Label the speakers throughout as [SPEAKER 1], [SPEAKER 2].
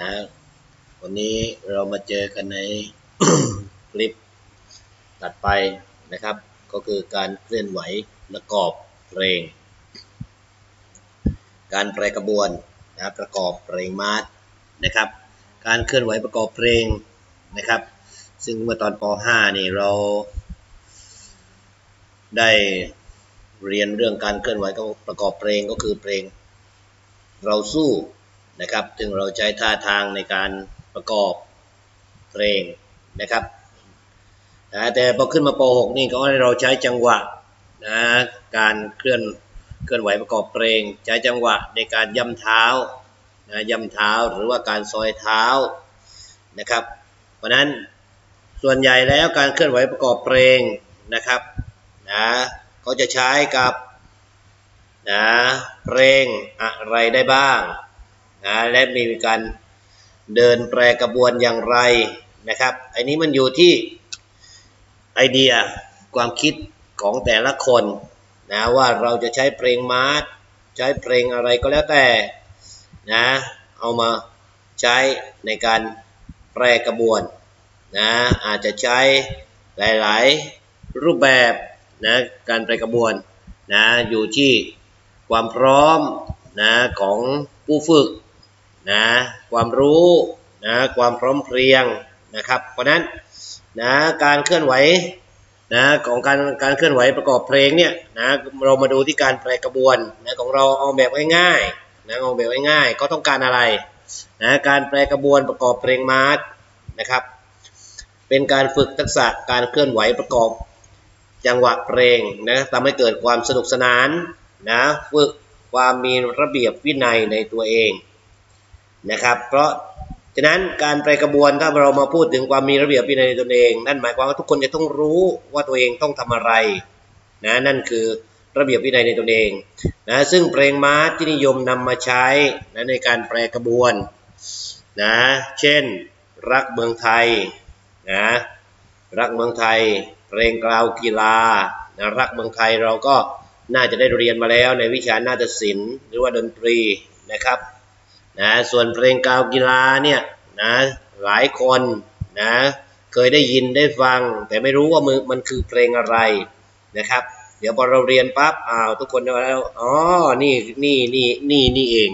[SPEAKER 1] นะวันนี้เรามาเจอกันในคลิปตัดไปนะครับ ก็คือการเคลื่อนไหวประกอบเพลง การแปรกระบวนนะประกอบเพลงมาร์ชนะครับ การเคลื่อนไหวประกอบเพลงนะครับ ซึ่งเมื่อตอนป .5 นี่เรา ได้เรียนเรื่องการเคลื่อนไหวประกอบเพลงก็คือเพลง เราสู้ นะครับ ซึ่งเราใช้ท่าทางในการประกอบเพลงนะครับนะแต่พอขึ้นมาป .6 นี่ก็ให้เราใช้จังหวะนะการเคลื่อนเคลื่อนไหวประกอบเพลง ใช้จังหวะในการย่ำเท้านะย่ำเท้าหรือว่าการซอยเท้านะครับ เพราะนั้นส่วนใหญ่แล้วการเคลื่อนไหวประกอบเพลงนะครับนะเขาจะใช้กับนะเพลงอะไรได้บ้าง นะและมีการเดินแปรกระบวนอย่างไรนะครับอันนี้มันอยู่ที่ไอเดียความคิดของแต่ละคนนะว่าเราจะใช้เพลงมาร์ชใช้เพลงอะไรก็แล้วแต่นะเอามาใช้ในการแปรกระบวนนะอาจจะใช้หลาย ๆ รูปแบบนะการแปรกระบวนนะอยู่ที่ความพร้อมนะของผู้ฝึก นะความรู้นะความพร้อมเพรียงนะครับเพราะนั้นนะการเคลื่อนไหวนะของการการเคลื่อนไหวประกอบเพลงเนี่ยนะเรามาดูที่การแปรกระบวนนะของเราเอาแบบง่ายๆนะเอาแบบง่ายๆก็ต้องการอะไรนะการแปรกระบวนประกอบเพลงมาร์ชนะครับ เป็นการฝึกทักษะการเคลื่อนไหวประกอบจังหวะเพลงนะทำให้เกิดความสนุกสนานนะฝึกความมีระเบียบวินัยในตัวเอง นะครับ เพราะฉะนั้นการไปกระบวนถ้าเรามาพูดถึงความมีระเบียบวินัยในตนเอง นั่นหมายความว่าทุกคนจะต้องรู้ว่าตัวเองต้องทำอะไรนะนั่นคือระเบียบวินัยในตนเองนะซึ่งเพลงมาร์ที่นิยมนำมาใช้นะในการแปรกระบวนนะเช่นรักเมืองไทยนะรักเมืองไทย เพลงกล่าวกีฬานะรักเมืองไทยเราก็น่าจะได้เรียนมาแล้วในวิชานาฏศิลป์หรือว่าดนตรีนะครับ นะส่วนเพลงกลาวกีฬาเนี่ยนะหลายคนนะเคยได้ยินได้ฟัง แต่ไม่รู้ว่ามือมันคือเพลงอะไรนะครับ เดี๋ยวพอเราเรียนปั๊บอ้าวทุกคนแล้วอ๋อนี่นี่นี่นี่นี่เอง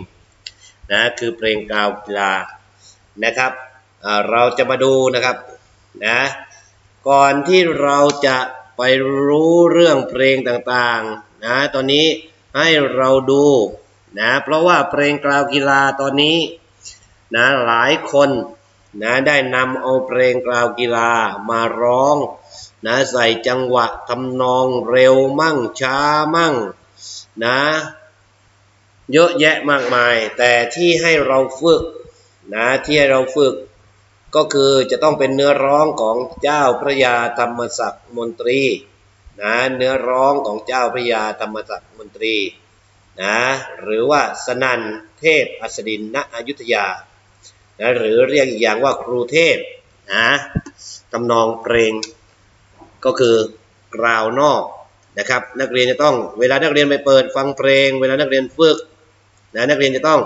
[SPEAKER 1] นะคือเพลงกลาวกีฬานะครับเราจะมาดูนะครับนะก่อนที่เราจะไปรู้เรื่องเพลงต่างๆนะตอนนี้ให้เราดู นะเพราะว่าเพลงกล่าวกีฬาตอนนี้นะหลายคนนะได้นำเอาเพลงกล่าวกีฬามาร้องนะใส่จังหวะทำนองเร็วมั่งช้ามั่งนะเยอะแยะมากมาย แต่ที่ให้เราฝึกนะที่ให้เราฝึก ก็คือจะต้องเป็นเนื้อร้องของเจ้าพระยาธรรมศักดิ์มนตรีนะเนื้อร้องของเจ้าพระยาธรรมศักดิ์มนตรี นะหรือว่าสนันเทพอัสดินณอยุธยานะหรือเรียกอีกอย่างว่าครูเทพนะตำนองเพลงก็คือกราวนอกนะครับ นักเรียนจะต้องเวลานักเรียนไปเปิดฟังเพลง เวลานักเรียนฝึกนะนักเรียนจะต้อง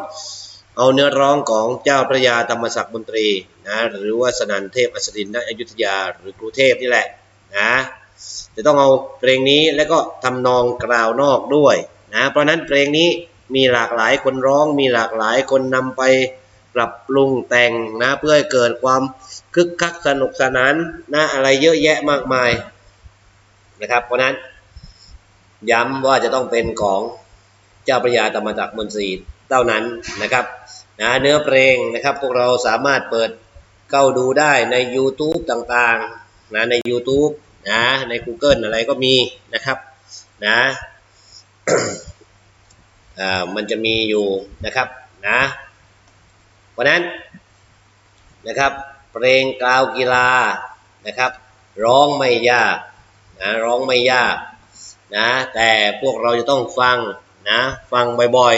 [SPEAKER 1] เอาเนื้อร้องของเจ้าพระยาธรรมศักดิ์มนตรีนะหรือว่าสนันเทพอัสดินณอยุธยา หรือครูเทพนี่แหละนะจะต้องเอาเพลงนี้แล้วก็ทำนองกราวนอกด้วย นะเพราะนั้นเพลงนี้มีหลากหลายคนร้อง มีหลากหลายคนนำไปปรับปรุงแต่งนะเพื่อให้เกิดความคึกคักสนุกสนานนะอะไรเยอะแยะมากมายนะครับ เพราะนั้นย้ำว่าจะต้องเป็นของเจ้าพระยาธรรมจักรมนตรีเท่านั้นนะครับนะเนื้อเพลงนะครับ พวกเราสามารถเปิดเข้าดูได้ใน YouTube ต่างๆนะใน YouTube นะใน Google อะไรก็มีนะครับนะ มันจะมีอยู่นะครับนะเพราะนั้นนะครับ เพลงกล่าวกีฬานะครับ ร้องไม่ยากนะร้องไม่ยากนะแต่พวกเราจะต้องฟังนะฟังบ่อย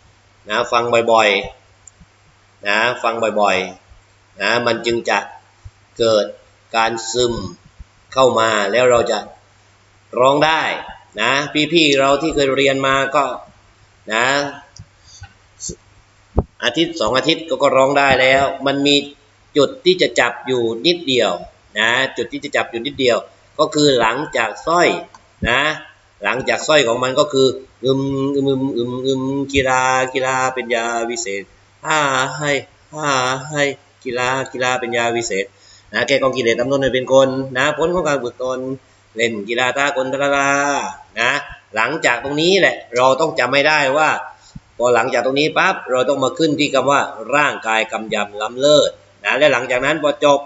[SPEAKER 1] ๆนะฟังบ่อยๆนะฟังบ่อยๆนะมันจึงจะเกิดการซึมเข้ามาแล้วเราจะร้องได้ นะพี่ๆเราที่เคยเรียนมาก็นะอาทิตย์สองอาทิตย์ก็ก็ร้องได้แล้ว มันมีจุดที่จะจับอยู่นิดเดียวนะจุดที่จะจับอยู่นิดเดียว ก็คือหลังจากสร้อยนะหลังจากสร้อยของมันก็คืออึมอึมอึมอึมอึมกีฬากีฬาเป็นยาวิเศษฮ่าให้ฮ่าให้กีฬากีฬาเป็นยาวิเศษนะแกกองกิเลสตำนนเป็นคนนะ ผลของการฝึกตน เล่นกีฬาตากลตะลานะหลังจากตรงนี้แหละเราต้องจำไม่ได้ว่า พอหลังจากตรงนี้ปั๊บเราต้องมาขึ้นที่คำว่าร่างกายกำยำล้ำเลิศนะและหลังจากนั้นพอจบ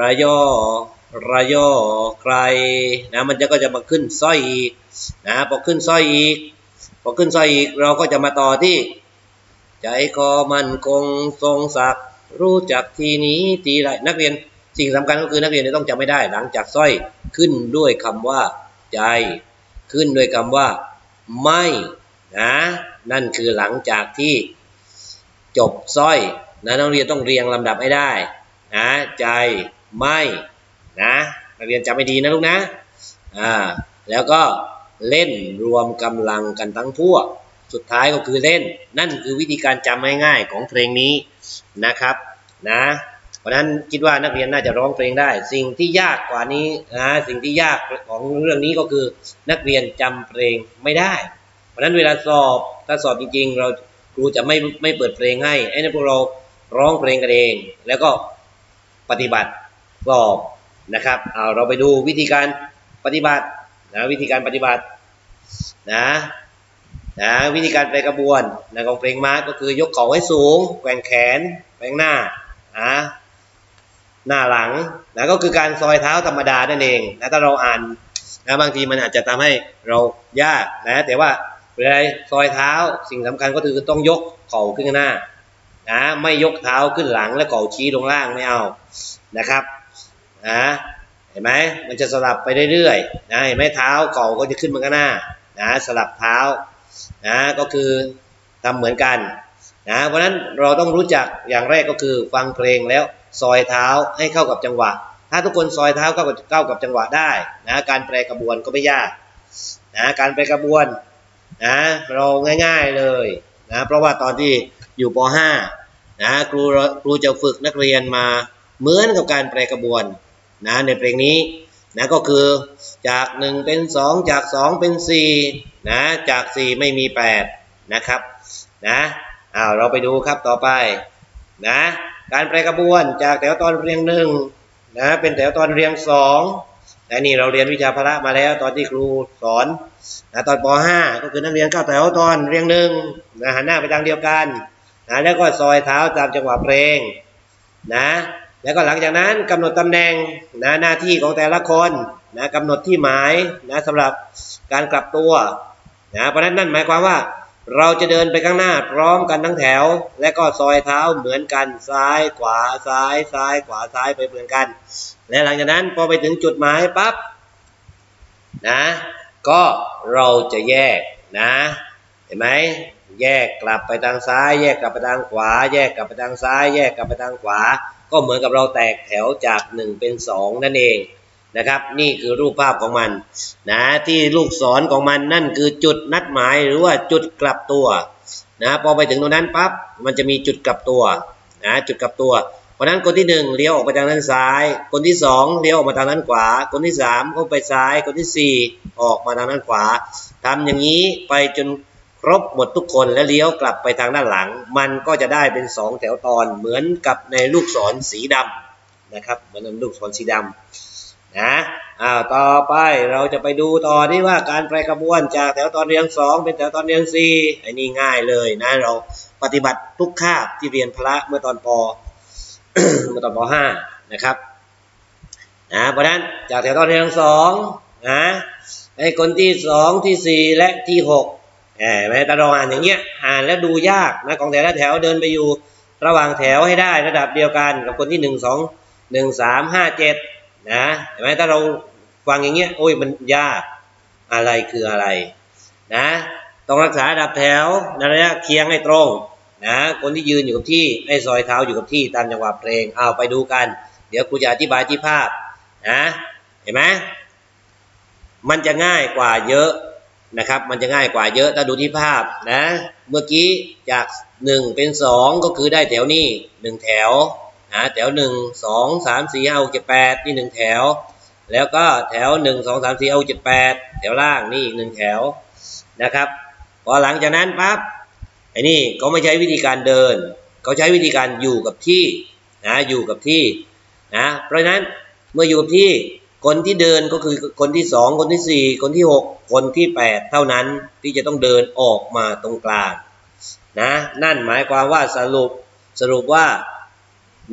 [SPEAKER 1] ระยอระยอใครนะมันจะก็จะมาขึ้นสร้อยอีกนะพอขึ้นสร้อยอีกพอขึ้นสร้อยอีกเราก็จะมาต่อที่ ใจคอมันคงทรงศักดิ์รู้จักทีนี้ทีไรนักเรียน สิ่งสำคัญก็คือนักเรียนจะต้องจำไม่ได้หลังจากสร้อยขึ้นด้วยคำว่าใจ ขึ้นด้วยคำว่าไม่นะนั่นคือหลังจากที่จบสร้อยนะนักเรียนต้องเรียงลำดับให้ได้นะใจไม่นะนักเรียนจำให้ดีนะลูกนะอ่าแล้วก็เล่นรวมกำลังกันทั้งพวก สุดท้ายก็คือเล่น นั่นคือวิธีการจำง่ายๆของเพลงนี้นะครับนะ เพราะฉะนั้นคิดว่านักเรียนน่าจะร้องเพลงได้ สิ่งที่ยากกว่านี้นะสิ่งที่ยากของเรื่องนี้ก็คือนักเรียนจำเพลงไม่ได้ เพราะฉะนั้นเวลาสอบถ้าสอบจริง ๆ เราครูจะไม่ไม่เปิดเพลงให้ให้นักพวกเราร้องเพลงกันเอง แล้วก็ปฏิบัติสอบนะครับเอาเราไปดูวิธีการปฏิบัตินะวิธีการปฏิบัตินะนะวิธีการไปกระบวนนะของเพลงมาร์ชก็คือยกเข่าให้สูงแกว่งแขนแกว่งหน้านะ หน้าหลังนะก็คือการซอยเท้าธรรมดานั่นเองนะถ้าเราอ่านนะบางทีมันอาจจะทำให้เรายากนะแต่ว่าเวลาซอยเท้าสิ่งสำคัญก็คือต้องยกเข่าขึ้นหน้านะไม่ยกเท้าขึ้นหลังแล้วเข่าชี้ลงล่างไม่เอานะครับนะเห็นไหมมันจะสลับไปเรื่อยๆนะเห็นไหมเท้าเข่าก็จะขึ้นมาข้างหน้านะสลับเท้านะก็คือทำเหมือนกัน นะเพราะนั้นเราต้องรู้จักอย่างแรกก็คือฟังเพลงแล้วซอยเท้าให้เข้ากับจังหวะ ถ้าทุกคนซอยเท้าเข้ากับเข้ากับจังหวะได้นะการแปรกระบวนก็ไม่ยากนะการแปรกระบวนนะเราง่าย ๆเลยนะเพราะว่าตอนที่อยู่ป .5 นะครูครูจะฝึกนักเรียนมาเหมือนกับการแปรกระบวนนะในเพลงนี้นะก็คือจาก 1 เป็น 2 จาก 2 เป็น4นะจาก 4 ไม่มี 8 นะครับนะ อ้าวเราไปดูครับต่อไปนะการแปรกระบวนจากแถวตอนเรียงหนึ่งนะเป็นแถวตอนเรียงสองและนี่เราเรียนวิชาพละมาแล้วตอนที่ครูสอนนะตอนป .5 ก็คือนักเรียนเข้าแถวตอนเรียงหนึ่งนะหันหน้าไปทางเดียวกันนะแล้วก็ซอยเท้าตามจังหวะเพลงนะแล้วก็หลังจากนั้นกำหนดตำแหน่งนะหน้าที่ของแต่ละคนนะกำหนดที่หมายนะสำหรับการกลับตัวนะเพราะฉะนั้นนั่นหมายความว่า เราจะเดินไปข้างหน้าพร้อมกันทั้งแถว และก็ซอยเท้าเหมือนกันซ้ายขวาซ้ายซ้ายขวาซ้ายไปเหมือนกัน และหลังจากนั้นพอไปถึงจุดหมายปั๊บนะก็เราจะแยกนะเห็นไหมแยกกลับไปทางซ้าย แยกกลับไปทางขวา แยกกลับไปทางซ้าย แยกกลับไปทางขวา ก็เหมือนกับเราแตกแถวจาก 1 เป็น 2 นั่นเอง นะครับ นี่คือรูปภาพของมันนะที่ลูกศรของมันนั่นคือจุดนัดหมายหรือว่าจุดกลับตัวนะพอไปถึงตรงนั้นปั๊บมันจะมีจุดกลับตัวนะจุดกลับตัว เพราะนั้นคนที่หนึ่งเลี้ยวออกไปทางด้านซ้าย คนที่สองเลี้ยวออกมาทางด้านขวา คนที่สามก็ไปซ้าย คนที่สี่ออกมาทางด้านขวาทำอย่างนี้ไปจนครบหมดทุกคนแล้วเลี้ยวกลับไปทางด้านหลัง มันก็จะได้เป็นสองแถวตอนเหมือนกับในลูกศรสีดำนะครับเหมือนในลูกศรสีดำ นะอ้าวต่อไปเราจะไปดูต่อที่ว่าการแปรกระบวนจากแถวตอนเรียงสองเป็นแถวตอนเรียงสี่ไอ้นี่ง่ายเลยนะเราปฏิบัติทุกคาบที่เรียนพละเมื่อตอนปเมื่อตอนป .5 นะครับนะเพราะนั้นจากแถวตอนเรียงสองนะไอ้คนที่สองที่สี่และที่หกแหมแม้แต่เราอ่านอย่างเงี้ยอ่านแล้วดูยากนะของแต่ละแถวเดินไปอยู่ ระหว่างแถวให้ได้ระดับเดียวกันกับคนที่หนึ่งสองหนึ่งสามห้าเจ็ด นะเห็นไหมถ้าเราฟังอย่างเงี้ยโอ้ยมันยากอะไรคืออะไรนะต้องรักษาดับแถวในระยะเคียงให้ตรงนะคนที่ยืนอยู่กับที่ให้ซอยเท้าอยู่กับที่ตามจังหวะเพลงเอาไปดูกัน เดี๋ยวครูจะอธิบายที่ภาพนะเห็นไหมมันจะง่ายกว่าเยอะนะครับ มันจะง่ายกว่าเยอะถ้าดูที่ภาพนะ เมื่อกี้จากหนึ่งเป็นสองก็คือได้แถวนี้หนึ่งแถว นะแถวหนึ่งสองสามสี่ห้าหกเจ็ดแปดนี่หนึ่งแถว แล้วก็แถวหนึ่งสองสามสี่ห้าหกเจ็ดแปดแถวล่างนี่อีกหนึ่งแถวนะครับพอหลังจากนั้นปั๊บไอ้นี่เขาไม่ใช้วิธีการเดินเขาใช้วิธีการอยู่กับที่นะอยู่กับที่นะเพราะฉะนั้นเมื่ออยู่กับที่คนที่เดินก็คือคนที่สองคนที่สี่คนที่หกคนที่แปดเท่านั้นที่จะต้องเดินออกมาตรงกลางนะนั่นหมายความว่าสรุปสรุปว่า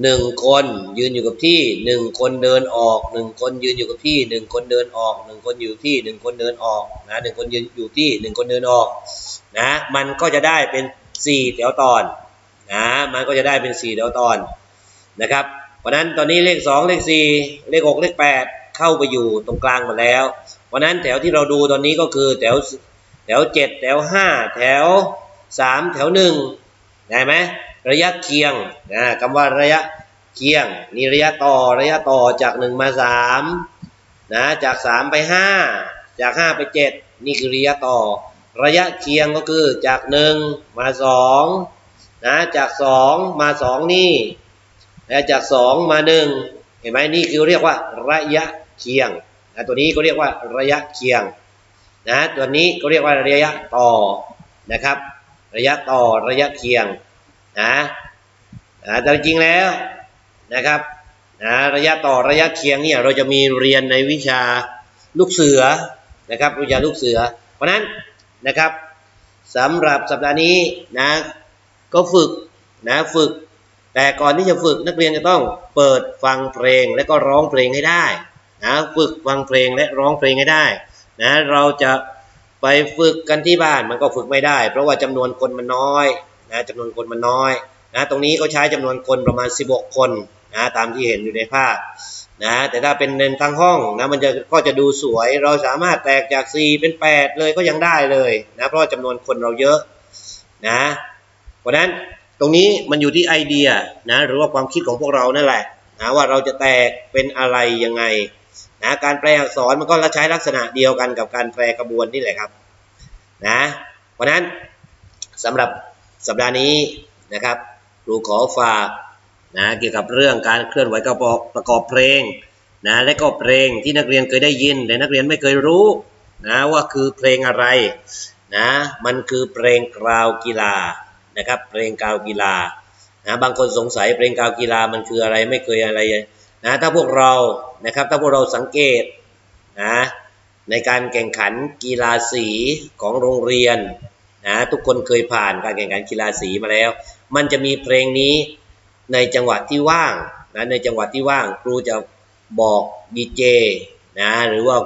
[SPEAKER 1] หนึ่งคนยืนอยู่กับที่หนึ่งคนเดินออกหนึ่งคนยืนอยู่กับที่หนึ่งคนเดินออกหนึ่งคนอยู่ที่หนึ่งคนเดินออกนะหนึ่งคนยืนอยู่ที่หนึ่งคนเดินออกนะมันก็จะได้เป็นสี่แถวตอนนะมันก็จะได้เป็นสี่แถวตอนนะครับเพราะนั้นตอนนี้เลขสองเลขสี่เลขหกเลขแปดเข้าไปอยู่ตรงกลางหมดแล้ว เพราะนั้นแถวที่เราดูตอนนี้ก็คือแถวแถวเจ็ดแถวห้าแถวสามแถวหนึ่งได้ไหม ระยะเคียงนะคำว่าระยะเคียงนี่ระยะต่อระยะต่อจากหนึ่งมาสามนะจากสามไปห้าจากห้าไปเจ็ดนี่คือระยะต่อ ระยะเคียงก็คือจากหนึ่งมาสองนะจากสองมาสองนี่นะจากสองมาหนึ่งเห็นไหมนี่คือเรียกว่าระยะเคียงนะตัวนี้ก็เรียกว่าระยะเคียงนะตัวนี้ก็เรียกว่าระยะต่อนะครับ ระยะต่อระยะเคียง นะนะแต่จริงแล้วนะครับนะระยะต่อระยะเคียงเนี่ยเราจะมีเรียนในวิชาลูกเสือนะครับวิชาลูกเสือ เพราะนั้นนะครับสำหรับสัปดาห์นี้นะก็ฝึกนะฝึก แต่ก่อนที่จะฝึกนักเรียนจะต้องเปิดฟังเพลงและก็ร้องเพลงให้ได้นะฝึกฟังเพลงและร้องเพลงให้ได้นะเราจะไปฝึกกันที่บ้านมันก็ฝึกไม่ได้ เพราะว่าจำนวนคนมันน้อย นะจำนวนคนมันน้อยนะตรงนี้เขาใช้จำนวนคนประมาณ 16 คนนะตามที่เห็นอยู่ในภาพนะแต่ถ้าเป็นในทั้งห้องนะมันจะก็จะดูสวยเราสามารถแตกจาก 4 เป็น 8 เลยก็ยังได้เลยนะเพราะว่าจำนวนคนเราเยอะนะเพราะนั้นตรงนี้มันอยู่ที่ไอเดียนะหรือว่าความคิดของพวกเรานั่นแหละนะว่าเราจะแตกเป็นอะไรยังไงนะการแปลอักษรมันก็ใช้ลักษณะเดียวกันกับการแปลกระบวนนี่แหละครับนะเพราะนั้นสำหรับ สัปดาห์นี้นะครับครูขอฝากนะเกี่ยวกับเรื่องการเคลื่อนไหวกระบอกประกอบเพลงนะและก็เพลงที่นักเรียนเคยได้ยินแต่นักเรียนไม่เคยรู้นะว่าคือเพลงอะไรนะมันคือเพลงกราวกีฬานะครับเพลงกราวกีฬานะบางคนสงสัยเพลงกราวกีฬามันคืออะไรไม่เคยอะไรนะถ้าพวกเรานะครับถ้าพวกเราสังเกตนะในการแข่งขันกีฬาสีของโรงเรียน นะทุกคนเคยผ่านการแข่งขันกีฬาสีมาแล้ว มันจะมีเพลงนี้ในจังหวะที่ว่างนะในจังหวะที่ว่างครูจะบอกดีเจนะหรือว่า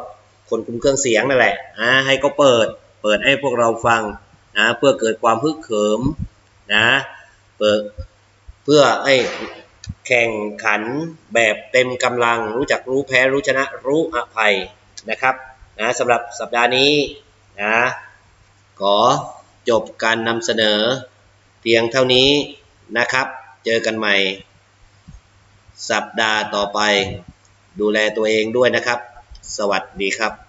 [SPEAKER 1] คนคุมเครื่องเสียงนั่นแหละนะให้เขาเปิดเปิดให้พวกเราฟังนะเพื่อเกิดความฮึกเหิมนะเปิดเพื่อให้แข่งขันแบบเต็มกำลังรู้จักรู้แพ้รู้ชนะรู้อภัยนะครับนะสำหรับสัปดาห์นี้นะขอ จบการนำเสนอ เพียงเท่านี้นะครับ เจอกันใหม่ สัปดาห์ต่อไป ดูแลตัวเองด้วยนะครับ สวัสดีครับ